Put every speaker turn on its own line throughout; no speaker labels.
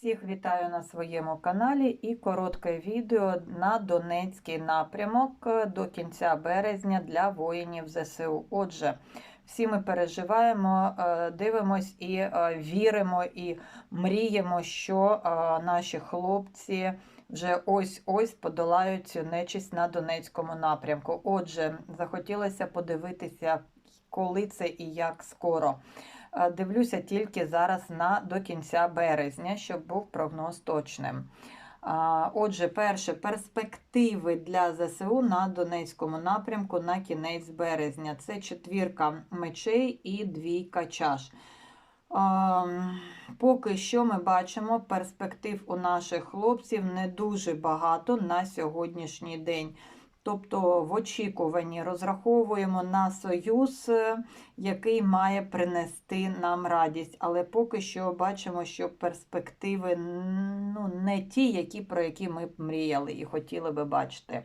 Всіх вітаю на своєму каналі і коротке відео на Донецький напрямок е, до кінця березня для воїнів ЗСУ. Отже, всі ми переживаємо, е, дивимось і е, віримо, і мріємо, що наші хлопці вже ось-ось подолають цю нечисть на Донецькому напрямку. Отже, захотілося подивитися, коли це і як скоро. Е, Дивлюся тільки зараз на до кінця березня, щоб був прогноз точним. Отже, перше перспективи для ЗСУ на Донецькому напрямку на кінець березня. Це четвірка мечей і двійка чаш. Поки що ми бачимо перспектив у наших хлопців не дуже багато на сьогоднішній день. Тобто в очікуванні розраховуємо на союз, е, який має принести нам радість. Але поки що бачимо, що перспективи ну, не ті, які, про які ми б мріяли і хотіли би бачити.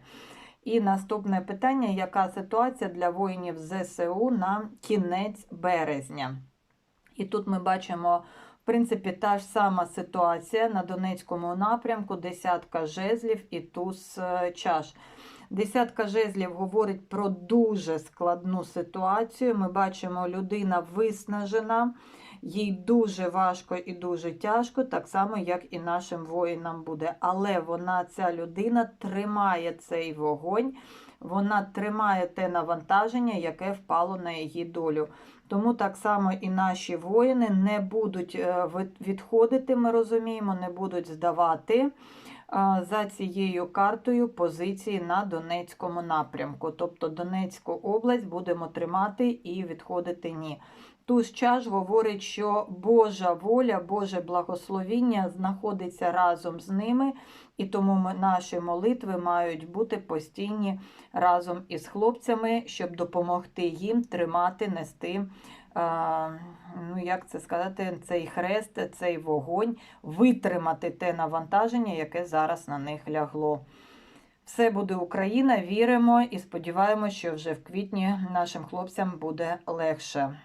І наступне питання: яка ситуація для воїнів ЗСУ на кінець березня? І тут ми бачимо. В принципі, та ж сама ситуація на Донецькому напрямку: десятка жезлів і туз е, чаш. Десятка жезлів говорить про дуже складну ситуацію. Ми бачимо, людина виснажена, їй дуже важко і дуже тяжко, так само, як і нашим воїнам буде. Але вона, ця людина, тримає цей вогонь, вона тримає те навантаження, яке впало на її долю. Тому так само і наші воїни не будуть е, відходити, ми розуміємо, не будуть здавати за цією картою позиції на Донецькому напрямку. Тобто Донецьку область будемо тримати і відходити ні. Туз чаш говорить, що Божа воля, Боже благословіння знаходиться разом з ними, і тому ми, наші молитви мають бути постійні разом із хлопцями, щоб допомогти їм тримати, нести ну як це сказати, цей хрест, цей вогонь, витримати те навантаження, яке зараз на них лягло. Все буде Україна, віримо і сподіваємося, що вже в квітні нашим хлопцям буде легше.